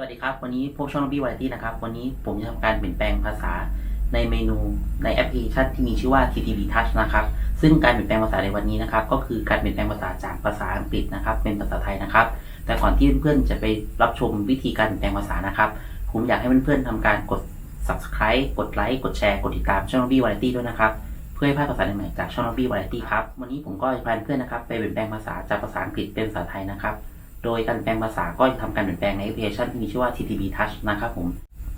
สวัสดีครับ วันนี้พบช่องบี้วาไรตี้นะครับ วันนี้ผมจะทำการเปลี่ยนแปลงภาษาในเมนูในแอปพลิเคชันที่มีชื่อว่า TTB Touch นะครับ ซึ่งการเปลี่ยนแปลงภาษาในวันนี้นะครับ ก็คือการเปลี่ยนแปลงภาษาจากภาษาอังกฤษนะครับ เป็นภาษาไทยนะครับ แต่ก่อนที่เพื่อนๆจะไปรับชมวิธีการเปลี่ยนแปลงภาษานะครับ ผมอยากให้เพื่อนๆทำการกด subscribe กดไลค์กดแชร์กดติดตามช่องบี้วาไรตี้ด้วยนะครับ เพื่อให้พลาดภาษาใหม่ๆจากช่องบี้วาไรตี้ครับ วันนี้ผมก็จะพาเพื่อนๆนะครับไปเปลี่ยนแปลงภาษาจากภาษาอังกฤษเป็นภาษาไทยนะครับ โดยการแปลงภาษาก็จะทำการเปลี่ยนแปลงในแอปพลิเคชันที่มีชื่อว่า TTB Touch นะครับผม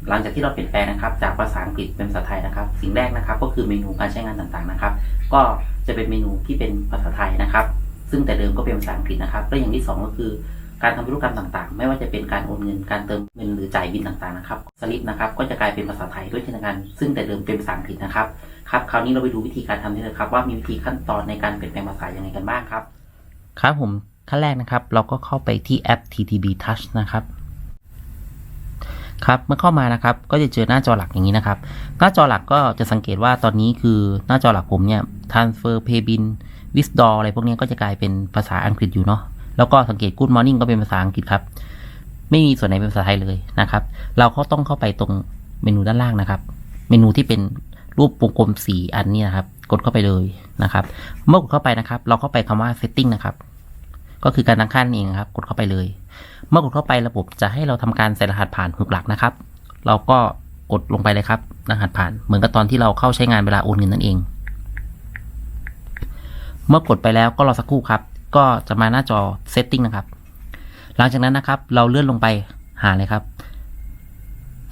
หลังจากที่เราเปลี่ยนแปลงนะครับ จากภาษาอังกฤษเป็นภาษาไทยนะครับ สิ่งแรกนะครับก็คือเมนูการใช้งานต่างๆนะครับ ก็จะเป็นเมนูที่เป็นภาษาไทยนะครับ ซึ่งแต่เดิมก็เป็นภาษาอังกฤษนะครับและอย่างที่สองก็คือการทำธุรกรรมต่างๆ ไม่ว่าจะเป็นการโอนเงิน การเติมเงินหรือจ่ายบินต่างๆนะครับ สลิปนะครับก็จะกลายเป็นภาษาไทยด้วยเช่นกัน ซึ่งแต่เดิมเป็นภาษาอังกฤษนะครับ ครับ คราวนี้เราไปดูวิธีการทำได้เลยครับว่ามีวิธีขั้นตอนในการเปลี่ยนแปลงภาษายังไงกันบ้างครับ ครับผม ขั้นแรกนะครับ เราก็เข้าไปที่แอป TTB Touch นะครับครับเมื่อเข้ามานะครับก็จะเจอหน้าจอหลักอย่างนี้นะครับ หน้าจอหลักก็จะสังเกตว่าตอนนี้คือหน้าจอหลักผมเนี่ย transfer pay bill withdraw อะไรพวกนี้ก็จะกลายเป็นภาษาอังกฤษอยู่เนาะแล้วก็สังเกต good morning ก็เป็นภาษาอังกฤษครับ ไม่มีส่วนไหนเป็นภาษาไทยเลยนะครับ เราก็ต้องเข้าไปตรงเมนูด้านล่างนะครับ เมนูที่เป็นรูปวงกลมสีอันนี้นะครับ กดเข้าไปเลยนะครับ เมื่อกดเข้าไปนะครับ เราเข้าไปคำว่า setting นะครับ ก็คือการตั้งค่านั่นเองครับ กดเข้าไปเลย เมื่อกดเข้าไประบบจะให้เราทำการใส่รหัสผ่านหกหลักนะครับ เราก็กดลงไปเลยครับรหัสผ่าน เหมือนกับตอนที่เราเข้าใช้งานเวลาโอนเงินนั่นเอง เมื่อกดไปแล้วก็รอสักครู่ครับ ก็จะมาหน้าจอ setting นะครับ หลังจากนั้นนะครับ เราเลื่อนลงไปหาเลยครับ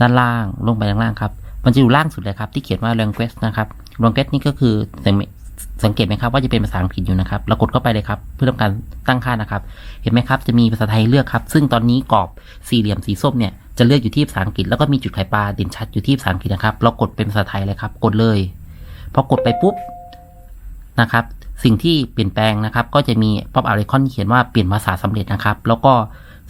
ด้านล่างลงไปด้านล่างครับ มันจะอยู่ล่างสุดเลยครับ ที่เขียนว่า language นะครับ language นี่ก็คือ สังเกตไหมครับว่าจะเป็นภาษาอังกฤษอยู่นะครับเรากดเข้าไปเลยครับ เพื่อทำการตั้งค่านะครับ เห็นไหมครับ จะมีภาษาไทยเลือกครับ ซึ่งตอนนี้กรอบสี่เหลี่ยมสีส้มเนี่ยจะเลือกอยู่ที่ภาษาอังกฤษแล้วก็มีจุดไข่ปลาเด่นชัดอยู่ที่ภาษาอังกฤษนะครับ เรากดเป็นภาษาไทยเลยครับ กดเลยพอกดไปปุ๊บนะครับ สิ่งที่เปลี่ยนแปลงนะครับ ก็จะมีป๊อปอัพไอคอนเขียนว่าเปลี่ยนภาษาสำเร็จนะครับ แล้วก็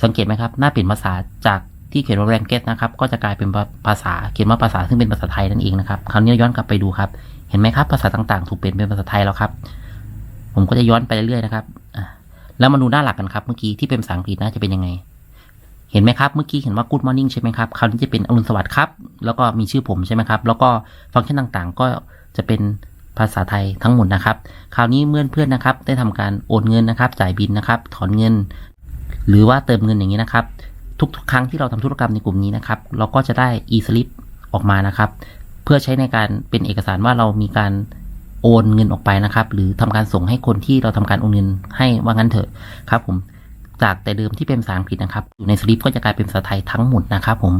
สังเกตไหมครับ หน้าเปลี่ยนภาษาจาก ที่เขียนว่า language นะครับ ก็จะกลายเป็นภาษาเขียนว่าภาษาซึ่งเป็นภาษาไทยนั่นเองนะครับคราวนี้ย้อนกลับไปดูครับ เห็นไหมครับภาษาต่างๆ ถูกเปลี่ยนเป็นภาษาไทยแล้วครับ ผมก็จะย้อนไปเรื่อยๆนะครับแล้วมาดูหน้าหลักกันครับ เมื่อกี้ที่เป็นภาษาอังกฤษน่าจะเป็นยังไง เห็นไหมครับ เมื่อกี้เห็นว่า good morning ใช่ไหมครับคราวนี้จะเป็นอรุณสวัสดิ์ครับ แล้วก็มีชื่อผมใช่ไหมครับ แล้วก็ฟังก์ชันต่างๆ ก็จะเป็นภาษาไทยทั้งหมดนะครับ คราวนี้เมื่อเพื่อนนะครับ ได้ทำการโอนเงินนะครับ จ่ายบินนะครับ ถอนเงิน หรือว่าเติมเงินอย่างนี้นะครับ ทุกๆ ครั้งที่เราทำธุรกรรมในกลุ่มนี้นะครับ เราก็จะได้ e-slip ออกมานะครับ เพื่อใช้ในการเป็นเอกสารว่าเรามีการโอนเงินออกไปนะครับ หรือทำการส่งให้คนที่เราทำการโอนเงินให้ว่างั้นเถอะครับผมจากแต่เดิมที่เป็นภาษาอังกฤษนะครับ อยู่ในสลิปก็จะกลายเป็นภาษาไทยทั้งหมดนะครับผม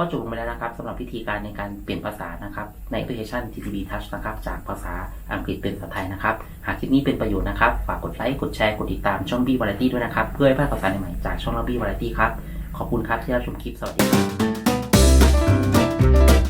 ก็จบลงไปแล้วนะครับสำหรับวิธีการในการเปลี่ยนภาษานะครับ ในแอปพลิเคชัน TTB Touch นะครับ จากภาษาอังกฤษเป็นภาษาไทยนะครับ หากคลิปนี้เป็นประโยชน์นะครับ ฝากกดไลค์ กดแชร์ กดติดตามช่อง B Variety ด้วยนะครับ เพื่อให้พลาดข่าวสารใหม่จากช่องเรา B Variety ครับ ขอบคุณครับที่รับชมคลิป สวัสดีครับ